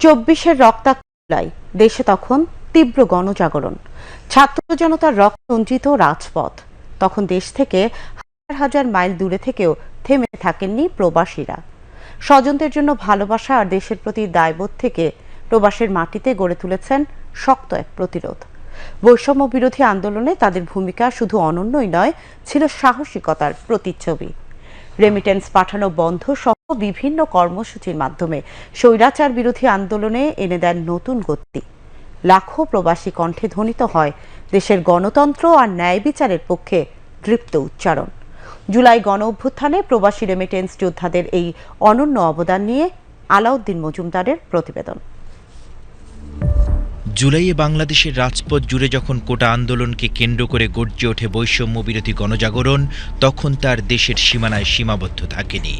চব্বিশের রক্তাক্তলাই দেশে তখন তীব্র গণজাগরণ। ছাত্র জনতার রক্ত রঞ্জিত রাজপথ। তখন দেশ থেকে হাজার হাজার মাইল দূরে থেকেও থেমে থাকেননি প্রবাসীরা। স্বজনদের জন্য ভালোবাসা আর দেশের প্রতি দায়বোধ থেকে প্রবাসের মাটিতে গড়ে তুলেছেন শক্ত এক প্রতিরোধ। বৈষম্য বিরোধী আন্দোলনে তাদের ভূমিকা শুধু অনন্যই নয়, ছিল সাহসিকতার প্রতিচ্ছবি। রেমিটেন্স পাঠানো বন্ধ সহ বিভিন্ন কর্মসূচির মাধ্যমে স্বৈরাচার বিরোধী আন্দোলনে এনে দেন নতুন গতি। লাখো প্রবাসী কণ্ঠে ধ্বনিত হয়, দেশের গণতন্ত্র আর ন্যায় বিচারের পক্ষে দৃপ্ত উচ্চারণ। জুলাই গণ অভ্যুত্থানে প্রবাসী রেমিটেন্স যোদ্ধাদের এই অনন্য অবদান নিয়ে আলাউদ্দিন মজুমদারের প্রতিবেদন। জুলাইয়ে বাংলাদেশের রাজপথ জুড়ে যখন কোটা আন্দোলনকে কেন্দ্র করে গর্জে ওঠে বৈষম্য বিরোধী গণজাগরণ, তখন তার দেশের সীমানায় সীমাবদ্ধ থাকেনি।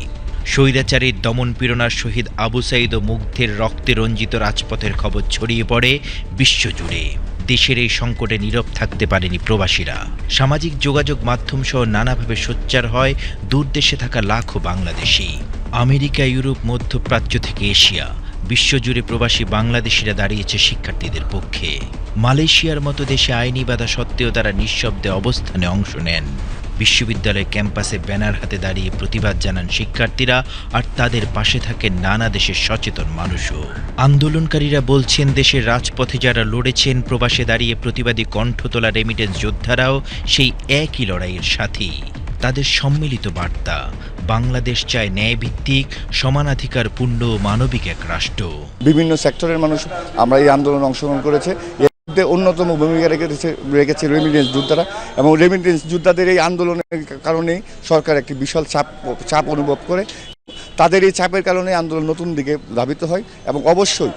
স্বৈরাচারীর দমন পীড়নার শহীদ আবু সাইদ ও মুগ্ধের রক্তে রঞ্জিত রাজপথের খবর ছড়িয়ে পড়ে বিশ্বজুড়ে। দেশের এই সংকটে নীরব থাকতে পারেনি প্রবাসীরা। সামাজিক যোগাযোগ মাধ্যম সহ নানাভাবে সোচ্চার হয় দূর দেশে থাকা লাখো বাংলাদেশি। আমেরিকা, ইউরোপ, মধ্যপ্রাচ্য থেকে এশিয়া। বিশ্বজুড়ে প্রবাসী বাংলাদেশিরা দাঁড়িয়েছে শিক্ষার্থীদের পক্ষে। মালয়েশিয়ার মতো দেশে আইনি বাধা সত্ত্বেও তারা নিঃশব্দে অবস্থানে অংশ নেন। বিশ্ববিদ্যালয় ক্যাম্পাসে ব্যানার হাতে দাঁড়িয়ে প্রতিবাদ জানান শিক্ষার্থীরা আর তাদের পাশে থাকেন নানা দেশের সচেতন মানুষও। আন্দোলনকারীরা বলছেন, দেশের রাজপথে যারা লড়েছেন, প্রবাসে দাঁড়িয়ে প্রতিবাদী কণ্ঠ তোলা রেমিটেন্স যোদ্ধারাও সেই একই লড়াইয়ের সাথী। তাদের সম্মিলিত বার্তা বাংলাদেশ চায় ন্যায়ভিত্তিক, সমানাধিকার পূর্ণ মানবিক এক রাষ্ট্র। বিভিন্ন সেক্টরের মানুষ আমরা এই আন্দোলনে অংশগ্রহণ করেছে। অন্যতম ভূমিকা রেখেছে রেখেছে রেমিটেন্স যোদ্ধারা এবং রেমিটেন্স যোদ্ধাদের এই আন্দোলনের কারণেই সরকার একটি বিশাল চাপ চাপ অনুভব করে। তাদের এই চাপের কারণে আন্দোলন নতুন দিকে ধাবিত হয় এবং অবশ্যই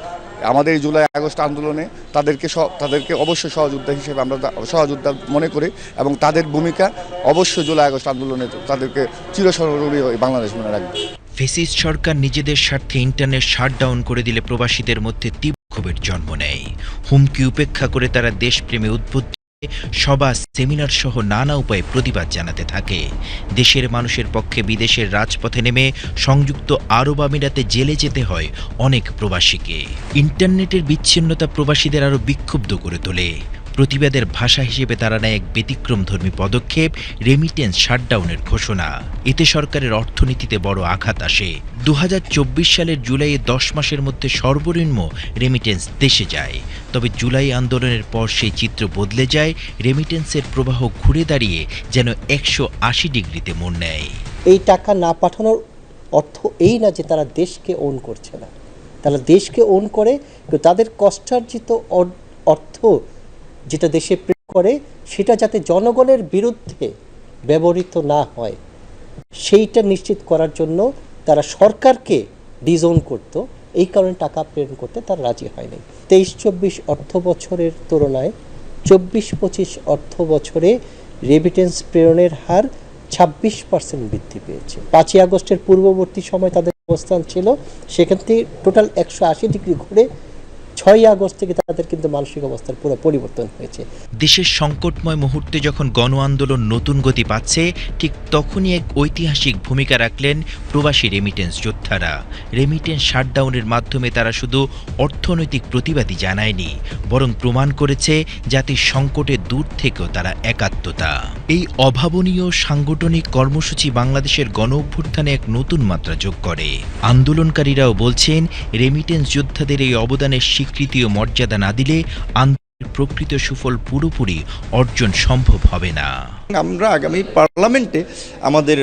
আমাদের এই জুলাই, আগস্ট আন্দোলনে তাদেরকে তাদেরকে অবশ্যই সহযোদ্ধা হিসেবে আমরা সহযোদ্ধা মনে করি এবং তাদের ভূমিকা অবশ্যই জুলাই, আগস্ট আন্দোলনে তাদেরকে চিরস্মরণীয় বাংলাদেশ মনে রাখবে। ফেসিস সরকার নিজেদের স্বার্থে ইন্টারনেট শাটডাউন করে দিলে প্রবাসীদের মধ্যে তীব্র ক্ষোভের জন্ম নেয়। হুমকি উপেক্ষা করে তারা দেশপ্রেমে উদ্বুদ্ধ সভা, সেমিনার সহ নানা উপায়ে প্রতিবাদ জানাতে থাকে। দেশের মানুষের পক্ষে বিদেশের রাজপথে নেমে সংযুক্ত আরব আমিরাতে জেলে যেতে হয় অনেক প্রবাসীকে। ইন্টারনেটের বিচ্ছিন্নতা প্রবাসীদের আরও বিক্ষুব্ধ করে তোলে। প্রতিবাদের ভাষা হিসেবে তারা নেয় এক ব্যতিক্রমধর্মী পদক্ষেপ রেমিটেন্স শাটডাউনের ঘোষণা। এতে সরকারের অর্থনীতিতে বড় আঘাত আসে। দু হাজার চব্বিশ সালের জুলাইয়ে দশ মাসের মধ্যে সর্বনিম্ন রেমিটেন্স দেশে যায়। তবে জুলাই আন্দোলনের পর সেই চিত্র বদলে যায় রেমিটেন্সের প্রবাহ ঘুরে দাঁড়িয়ে যেন একশো আশি ডিগ্রিতে মোড় নেয়। এই টাকা না পাঠানোর অর্থ এই না যে তারা দেশকে ওন করছে না। তারা দেশকে ওন করে তাদের কষ্টার্জিত অর- অর্থ যেটা দেশে প্রয়োগ করে, সেটা যাতে জনগণের বিরুদ্ধে ব্যবহৃত না হয়, সেইটা নিশ্চিত করার জন্য তারা সরকারকে ডিজোন করত। এই কারণে টাকা প্রেরণ করতে তারা রাজি হয়নি। তেইশ চব্বিশ অর্থ বছরের তুলনায় চব্বিশ পঁচিশ অর্থ বছরে রেমিটেন্স প্রেরণের হার ছাব্বিশ পার্সেন্ট বৃদ্ধি পেয়েছে। পাঁচই আগস্টের পূর্ববর্তী সময় তাদের অবস্থান ছিল সেখান থেকে টোটাল একশো আশি ডিগ্রি ঘুরে ছয়ই আগস্ট থেকে তাদের কিন্তু মানসিক অবস্থার পুরো পরিবর্তন হয়েছে। দেশের সংকটময় মুহূর্তে যখন গণ আন্দোলন নতুন গতি পাচ্ছে, ঠিক তখনই এক ঐতিহাসিক ভূমিকা রাখলেন প্রবাসী রেমিটেন্স যোদ্ধারা। রেমিটেন্স শাটডাউনের মাধ্যমে তারা শুধু অর্থনৈতিক প্রতিবাদী জানায়নি, বরং প্রমাণ করেছে জাতির সংকটে দূর থেকেও তারা একাত্মতা। এই অভাবনীয় সাংগঠনিক কর্মসূচি বাংলাদেশের গণ অভ্যুত্থানে এক নতুন মাত্রা যোগ করে। আন্দোলনকারীরাও বলছেন রেমিটেন্স যোদ্ধাদের এই অবদানের স্বীকৃতি ও মর্যাদা না দিলে আন্দোলনের প্রকৃত সুফল পুরোপুরি অর্জন সম্ভব হবে না। আমরা আগামী পার্লামেন্টে আমাদের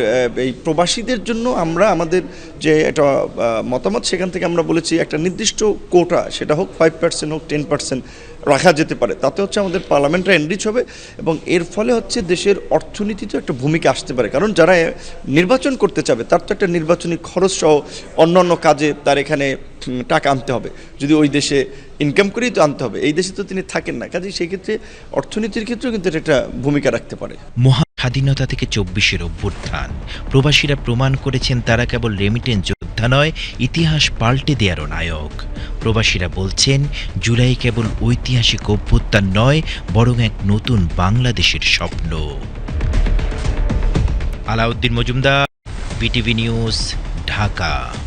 এই প্রবাসীদের জন্য আমরা আমাদের যে একটা মতামত, সেখান থেকে আমরা বলেছি একটা নির্দিষ্ট কোটা, সেটা হোক ফাইভ পার্সেন্ট হোক টেন পার্সেন্ট রাখা যেতে পারে। তাতে হচ্ছে আমাদের পার্লামেন্টটা এনরিচ হবে এবং এর ফলে হচ্ছে দেশের অর্থনীতিতে একটা ভূমিকা আসতে পারে। কারণ যারা নির্বাচন করতে চাবে, তার তো একটা নির্বাচনী খরচ সহ অন্যান্য কাজে তার এখানে টাকা আনতে হবে। যদি ওই দেশে ইনকাম করেই তো আনতে হবে। এই দেশে তো তিনি থাকেন না। কাজেই সেই ক্ষেত্রে অর্থনীতির ক্ষেত্রেও কিন্তু এটা একটা ভূমিকা রাখতে পারে। মহা স্বাধীনতা থেকে চব্বিশের অভ্যুত্থান। প্রবাসীরা প্রমাণ করেছেন তারা কেবল রেমিটেন্স যোদ্ধা নয়, ইতিহাস পাল্টে দেওয়ারও নায়ক। প্রবাসীরা বলছেন, জুলাই কেবল ঐতিহাসিক অভ্যুত্থান নয়, বরং এক নতুন বাংলাদেশের স্বপ্ন। Alauddin Majumdar, BTV news, Dhaka.